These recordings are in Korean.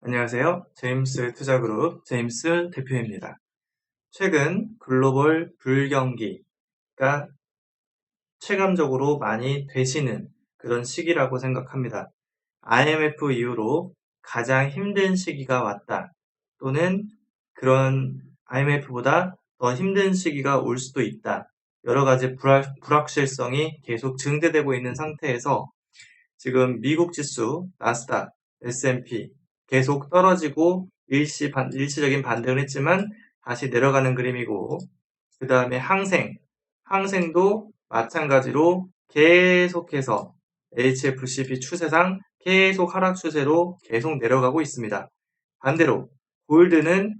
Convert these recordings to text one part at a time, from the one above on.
안녕하세요. 제임스 투자그룹 제임스 대표입니다. 최근 글로벌 불경기가 체감적으로 많이 되시는 그런 시기라고 생각합니다. IMF 이후로 가장 힘든 시기가 왔다. 또는 그런 IMF보다 더 힘든 시기가 올 수도 있다. 여러 가지 불확, 불확실성이 계속 증대되고 있는 상태에서 지금 미국 지수, 나스닥, S&P 계속 떨어지고 일시 반, 일시적인 반등을 했지만 다시 내려가는 그림이고 그 다음에 항생, 항생도 마찬가지로 계속해서 HFCB 추세상 계속 하락 추세로 계속 내려가고 있습니다. 반대로 골드는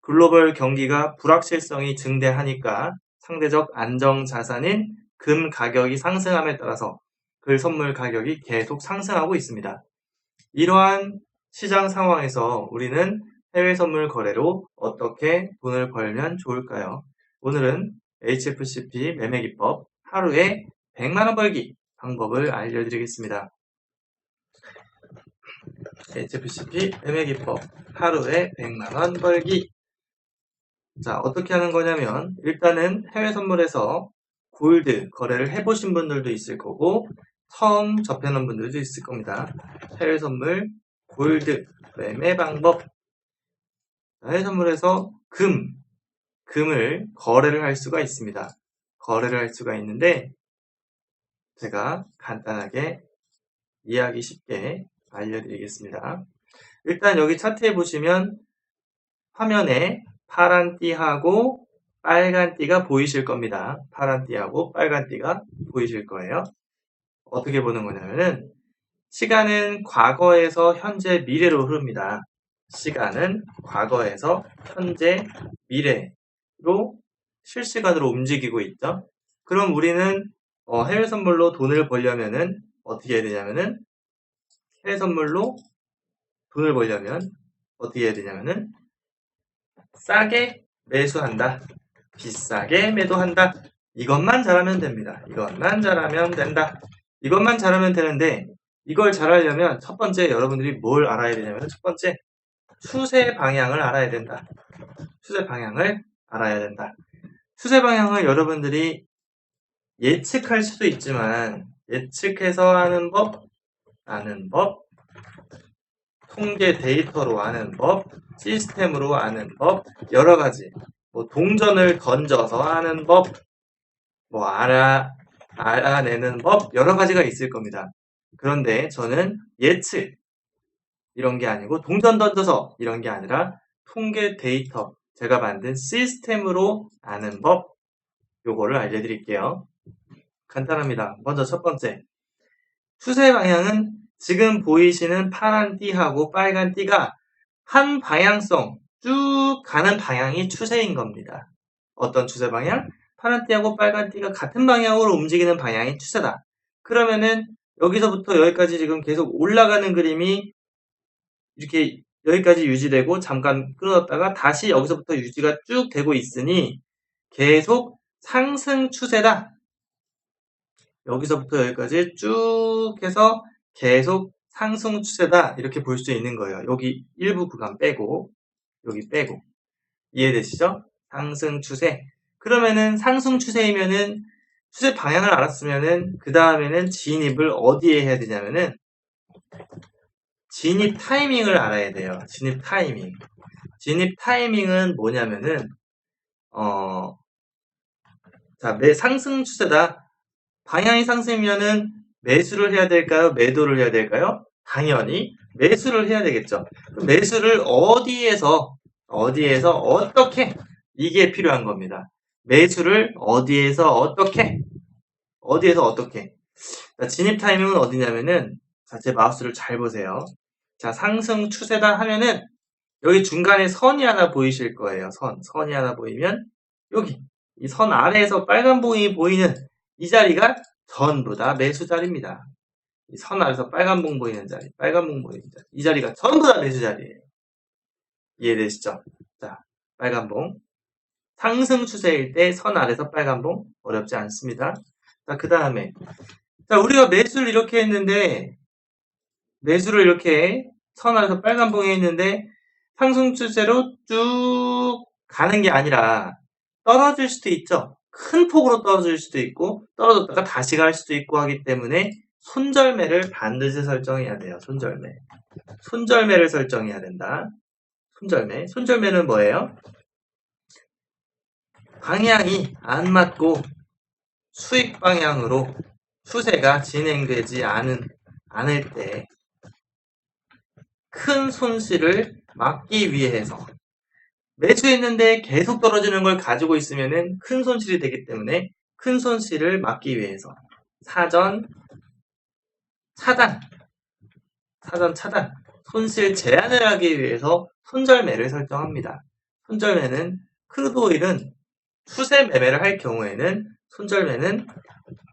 글로벌 경기가 불확실성이 증대하니까 상대적 안정 자산인 금 가격이 상승함에 따라서 글 선물 가격이 계속 상승하고 있습니다. 이러한 시장 상황에서 우리는 해외 선물 거래로 어떻게 돈을 벌면 좋을까요? 오늘은 HFCP 매매 기법 하루에 100만원 벌기 방법을 알려드리겠습니다. HFCP 매매 기법 하루에 100만원 벌기 자 어떻게 하는 거냐면 일단은 해외 선물에서 골드 거래를 해보신 분들도 있을 거고 처음 접해놓은 분들도 있을 겁니다. 해외 선물 골드, 매매 방법. 해외 선물에서 금, 금을 거래를 할 수가 있습니다. 거래를 할 수가 있는데 제가 간단하게 이해하기 쉽게 알려드리겠습니다. 일단 여기 차트에 보시면 화면에 파란 띠하고 빨간 띠가 보이실 겁니다. 파란 띠하고 빨간 띠가 보이실 거예요. 어떻게 보는 거냐면은 시간은 과거에서 현재 미래로 흐릅니다. 시간은 과거에서 현재 미래로 실시간으로 움직이고 있죠. 그럼 우리는 어, 해외 선물로 돈을 벌려면은 어떻게 해야 되냐면은 해외 선물로 돈을 벌려면 어떻게 해야 되냐면은 싸게 매수한다. 비싸게 매도한다. 이것만 잘하면 됩니다. 이것만 잘하면 된다. 이것만 잘하면 되는데 이걸 잘 하려면 첫 번째 여러분들이 뭘 알아야 되냐면 첫 번째 추세 방향을 알아야 된다. 추세 방향을 알아야 된다. 추세 방향을 여러분들이 예측할 수도 있지만 예측해서 하는 법, 아는 법, 통계 데이터로 아는 법, 시스템으로 아는 법, 여러 가지. 뭐 동전을 던져서 하는 법, 뭐 알아 알아내는 법 여러 가지가 있을 겁니다. 그런데 저는 예측 이런 게 아니고 동전 던져서 이런 게 아니라 통계 데이터 제가 만든 시스템으로 아는 법 요거를 알려드릴게요. 간단합니다. 먼저 첫 번째 추세 방향은 지금 보이시는 파란 띠하고 빨간 띠가 한 방향성 쭉 가는 방향이 추세인 겁니다. 어떤 추세 방향? 파란 띠하고 빨간 띠가 같은 방향으로 움직이는 방향이 추세다. 그러면은 여기서부터 여기까지 지금 계속 올라가는 그림이 이렇게 여기까지 유지되고 잠깐 끊어졌다가 다시 여기서부터 유지가 쭉 되고 있으니 계속 상승 추세다. 여기서부터 여기까지 쭉 해서 계속 상승 추세다. 이렇게 볼 수 있는 거예요. 여기 일부 구간 빼고, 여기 빼고. 이해되시죠? 상승 추세. 그러면은 상승 추세이면은 추세 방향을 알았으면은 그 다음에는 진입을 어디에 해야 되냐면은 진입 타이밍을 알아야 돼요. 진입 타이밍. 진입 타이밍은 뭐냐면은 어, 자, 매 상승 추세다. 방향이 상승이면은 매수를 해야 될까요? 매도를 해야 될까요? 당연히 매수를 해야 되겠죠. 매수를 어디에서 어디에서 어떻게 이게 필요한 겁니다. 매수를 어디에서 어떻게 어디에서 어떻게 진입 타이밍은 어디냐면은 자, 제 마우스를 잘 보세요. 자, 상승 추세다 하면은 여기 중간에 선이 하나 보이실 거예요. 선, 선이 하나 보이면 여기 이 선 아래에서 빨간 봉이 보이는 이 자리가 전부 다 매수 자리입니다. 이 선 아래에서 빨간 봉 보이는 자리, 빨간 봉 보이는 자리, 이 자리가 전부 다 매수 자리예요. 이해되시죠? 자, 빨간 봉, 상승 추세일 때 선 아래서 빨간봉 어렵지 않습니다. 자, 그 다음에 자, 우리가 매수를 이렇게 했는데 매수를 이렇게 선 아래서 빨간 봉에 있는데 상승 추세로 쭉 가는 게 아니라 떨어질 수도 있죠. 큰 폭으로 떨어질 수도 있고 떨어졌다가 다시 갈 수도 있고 하기 때문에 손절매를 반드시 설정해야 돼요. 손절매. 손절매를 설정해야 된다. 손절매. 손절매는 뭐예요? 방향이 안 맞고 수익 방향으로 추세가 진행되지 않은, 않을 때 큰 손실을 막기 위해서 매수했는데 계속 떨어지는 걸 가지고 있으면 큰 손실이 되기 때문에 큰 손실을 막기 위해서 사전 차단 사전 차단 손실 제한을 하기 위해서 손절매를 설정합니다. 손절매는 크루드 오일은 추세 매매를 할 경우에는 손절매는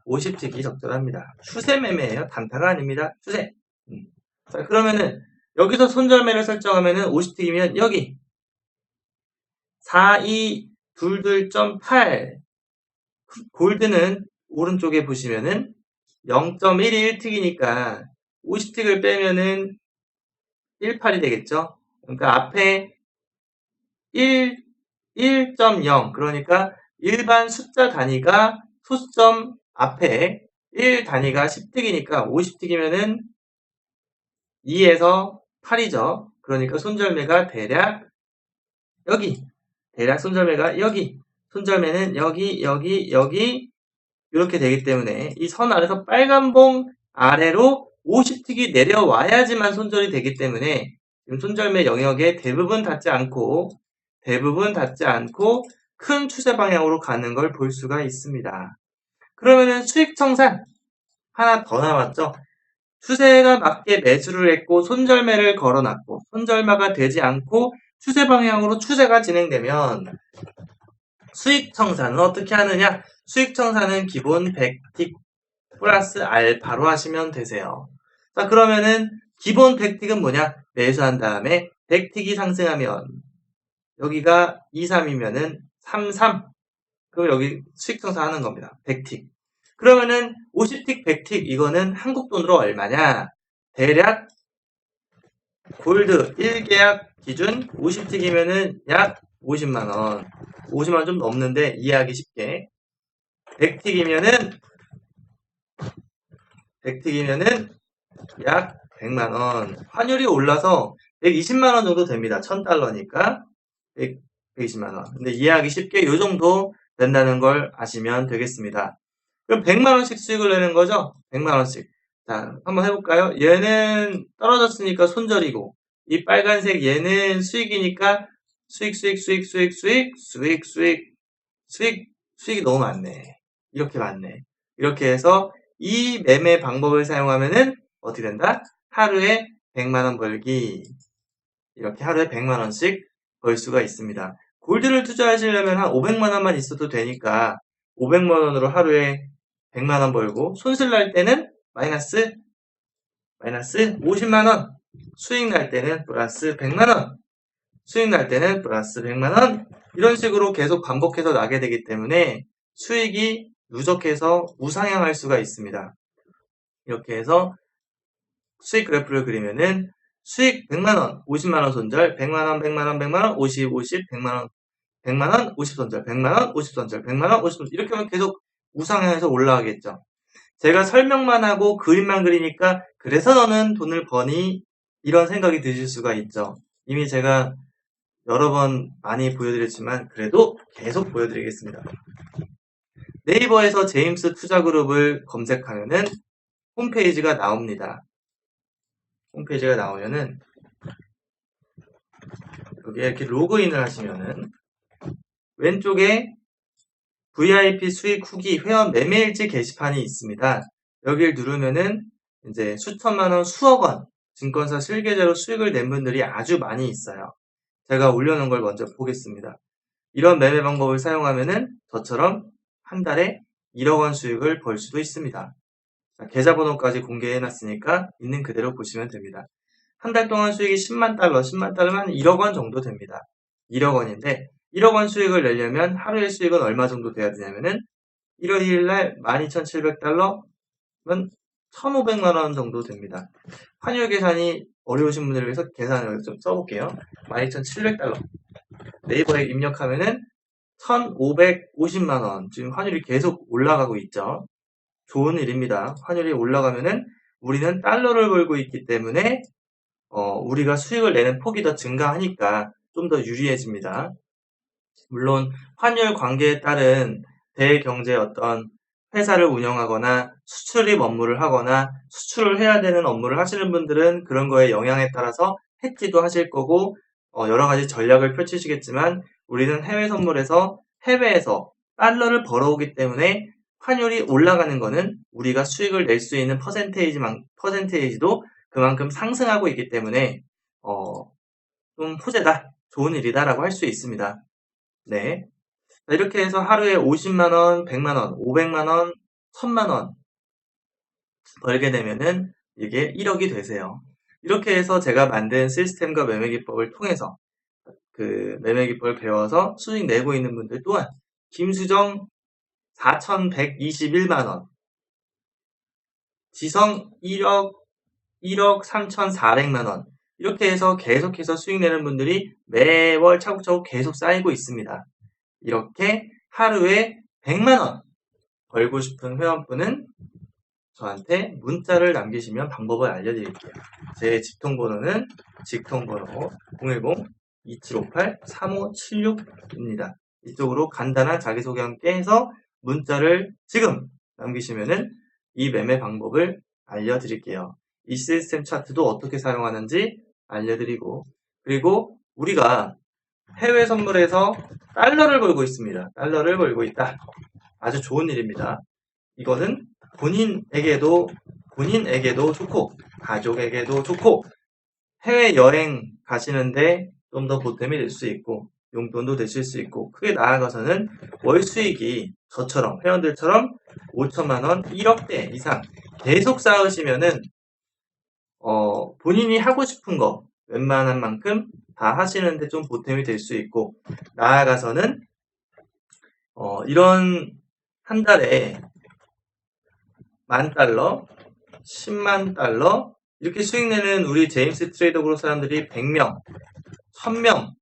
50틱이 적절합니다. 추세 매매예요. 단타가 아닙니다. 추세. 음. 자, 그러면은 여기서 손절매를 설정하면은 50틱이면 여기 4222.8 골드는 오른쪽에 보시면은 0.121틱이니까 50틱을 빼면은 18이 되겠죠. 그러니까 앞에 1, 1.0 그러니까 일반 숫자 단위가 소수점 앞에 1 단위가 10틱이니까 50틱이면은 2에서 8이죠. 그러니까 손절매가 대략 여기 대략 손절매가 여기 손절매는 여기 여기 여기 이렇게 되기 때문에 이 선 아래서 빨간 봉 아래로 50틱이 내려와야지만 손절이 되기 때문에 지금 손절매 영역에 대부분 닿지 않고 대부분 닿지 않고 큰 추세 방향으로 가는 걸 볼 수가 있습니다. 그러면은 수익 청산 하나 더 남았죠. 추세가 맞게 매수를 했고 손절매를 걸어놨고 손절마가 되지 않고 추세 방향으로 추세가 진행되면 수익 청산은 어떻게 하느냐? 수익 청산은 기본 100틱 플러스 알파로 하시면 되세요. 자 그러면은 기본 100틱은 뭐냐? 매수한 다음에 100틱이 상승하면 여기가 2, 3이면은 3, 3 그럼 여기 수익 청산하는 겁니다. 100틱 그러면은 50틱, 100틱 이거는 한국 돈으로 얼마냐? 대략 골드 1계약 기준 50틱이면은 약 50만 원. 50만 원 좀 넘는데 이해하기 쉽게. 100틱이면은 100틱이면은 약 100만 원. 환율이 올라서 120만 원 정도 됩니다. 1000달러니까 100, 120만원. 근데 이해하기 쉽게 이 정도 된다는 걸 아시면 되겠습니다. 그럼 100만 원씩 수익을 내는 거죠? 100만 원씩. 자, 한번 해볼까요? 얘는 떨어졌으니까 손절이고, 이 빨간색 얘는 수익이니까 수익, 수익, 수익, 수익, 수익, 수익, 수익, 수익, 수익이 너무 많네. 이렇게 많네. 이렇게 해서 이 매매 방법을 사용하면은 어떻게 된다? 하루에 100만원 벌기. 이렇게 하루에 100만원씩 벌 수가 있습니다. 골드를 투자하시려면 한 500만 원만 있어도 되니까 500만 원으로 하루에 100만 원 벌고 손실 날 때는 마이너스 마이너스 50만 원 수익 날 때는 플러스 100만 원 수익 날 때는 플러스 100만 원 이런 식으로 계속 반복해서 나게 되기 때문에 수익이 누적해서 우상향할 수가 있습니다. 이렇게 해서 수익 그래프를 그리면은 수익 100만원, 50만원 손절, 100만원, 100만원, 100만원, 50, 50, 100만원, 100만원, 50 손절, 100만원, 50 손절, 100만원, 50 손절 이렇게 하면 계속 우상향해서 올라가겠죠. 제가 설명만 하고 그림만 그리니까 그래서 너는 돈을 버니 이런 생각이 드실 수가 있죠. 이미 제가 여러 번 많이 보여드렸지만 그래도 계속 보여드리겠습니다. 네이버에서 제임스 투자그룹을 검색하면은 홈페이지가 나옵니다. 홈페이지가 나오면은 여기에 이렇게 로그인을 하시면은 왼쪽에 VIP 수익 후기 회원 매매일지 게시판이 있습니다. 여기를 누르면은 이제 수천만 원, 수억 원 증권사 실계좌로 수익을 낸 분들이 아주 많이 있어요. 제가 올려놓은 걸 먼저 보겠습니다. 이런 매매 방법을 사용하면은 저처럼 한 달에 1억 원 수익을 벌 수도 있습니다. 자, 계좌번호까지 공개해놨으니까 있는 그대로 보시면 됩니다. 한 달 동안 수익이 10만 달러, 10만 달러면 1억 원 정도 됩니다. 1억 원인데 1억 원 수익을 내려면 하루의 수익은 얼마 정도 돼야 되냐면은 1월 1일 날 12,700달러면 1,500만 원 정도 됩니다. 환율 계산이 어려우신 분들을 위해서 계산을 좀 써볼게요. 12,700달러. 네이버에 입력하면은 1,550만 원. 지금 환율이 계속 올라가고 있죠. 좋은 일입니다. 환율이 올라가면은 우리는 달러를 벌고 있기 때문에 어, 우리가 수익을 내는 폭이 더 증가하니까 좀 더 유리해집니다. 물론 환율 관계에 따른 대경제 어떤 회사를 운영하거나 수출입 업무를 하거나 수출을 해야 되는 업무를 하시는 분들은 그런 거에 영향에 따라서 해지도 하실 거고 어, 여러 가지 전략을 펼치시겠지만 우리는 해외 선물에서 해외에서 달러를 벌어오기 때문에 환율이 올라가는 거는 우리가 수익을 낼 수 있는 퍼센테이지만 퍼센테이지도 그만큼 상승하고 있기 때문에 어, 좀 호재다, 좋은 일이다라고 할 수 있습니다. 네. 자, 이렇게 해서 하루에 50만원, 100만원, 500만원, 1000만원 벌게 되면은 이게 1억이 되세요. 이렇게 해서 제가 만든 시스템과 매매 기법을 통해서 그 매매 기법을 배워서 수익 내고 있는 분들 또한 김수정 4,121만원, 지성 1억 1억 3,400만원 이렇게 해서 계속해서 수익 내는 분들이 매월 차곡차곡 계속 쌓이고 있습니다. 이렇게 하루에 100만원 벌고 싶은 회원분은 저한테 문자를 남기시면 방법을 알려드릴게요. 제 직통번호는 직통번호 010-2758-3576입니다. 이쪽으로 간단한 자기소개 함께 해서 문자를 지금 남기시면은 이 매매 방법을 알려드릴게요. 이 시스템 차트도 어떻게 사용하는지 알려드리고 그리고 우리가 해외 선물에서 달러를 벌고 있습니다. 달러를 벌고 있다. 아주 좋은 일입니다. 이거는 본인에게도 본인에게도 좋고 가족에게도 좋고 해외 여행 가시는데 좀 더 보탬이 될 수 있고 용돈도 되실 수 있고 크게 나아가서는 월 수익이 저처럼 회원들처럼 5천만 원, 1억대 이상 계속 쌓으시면은 어, 본인이 하고 싶은 거 웬만한 만큼 다 하시는데 좀 보탬이 될 수 있고 나아가서는 어, 이런 한 달에 만 달러, 10만 달러 이렇게 수익 내는 우리 제임스 트레이더 그룹 사람들이 100명, 1000명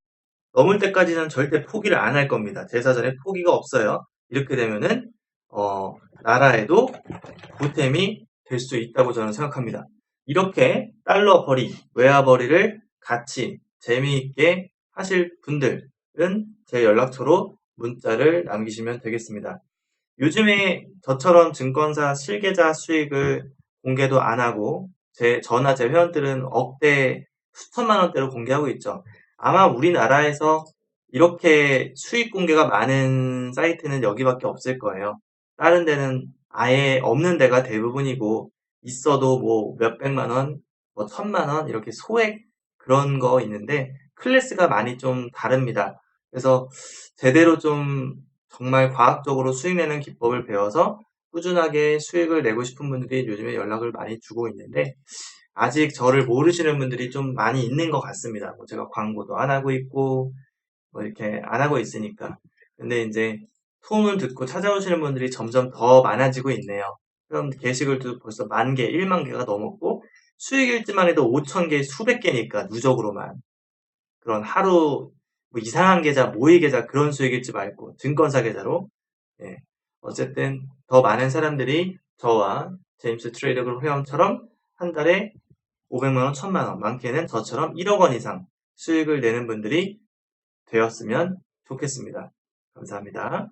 넘을 때까지는 절대 포기를 안 할 겁니다. 제 사전에 포기가 없어요. 이렇게 되면은 어, 나라에도 보탬이 될 수 있다고 저는 생각합니다. 이렇게 달러 벌이, 외화 벌이를 같이 재미있게 하실 분들은 제 연락처로 문자를 남기시면 되겠습니다. 요즘에 저처럼 증권사 실계좌 수익을 공개도 안 하고 제 저나 제 회원들은 억대 수천만 원대로 공개하고 있죠. 아마 우리나라에서 이렇게 수익 공개가 많은 사이트는 여기밖에 없을 거예요. 다른 데는 아예 없는 데가 대부분이고 있어도 뭐 몇백만 원, 뭐 천만 원 이렇게 소액 그런 거 있는데 클래스가 많이 좀 다릅니다. 그래서 제대로 좀 정말 과학적으로 수익 내는 기법을 배워서 꾸준하게 수익을 내고 싶은 분들이 요즘에 연락을 많이 주고 있는데 아직 저를 모르시는 분들이 좀 많이 있는 것 같습니다. 뭐 제가 광고도 안 하고 있고 뭐 이렇게 안 하고 있으니까 근데 이제 소문 듣고 찾아오시는 분들이 점점 더 많아지고 있네요. 그럼 게시글도 벌써 만 개, 1만 개가 넘었고 수익 일지만 해도 5천 개, 수백 개니까 누적으로만 그런 하루 뭐 이상한 계좌, 모의 계좌 그런 수익 일지 말고 증권사 계좌로 예. 어쨌든 더 많은 사람들이 저와 제임스 트레이더 그룹 회원처럼 한 달에 500만 원, 1000만 원, 많게는 저처럼 1억 원 이상 수익을 내는 분들이 되었으면 좋겠습니다. 감사합니다.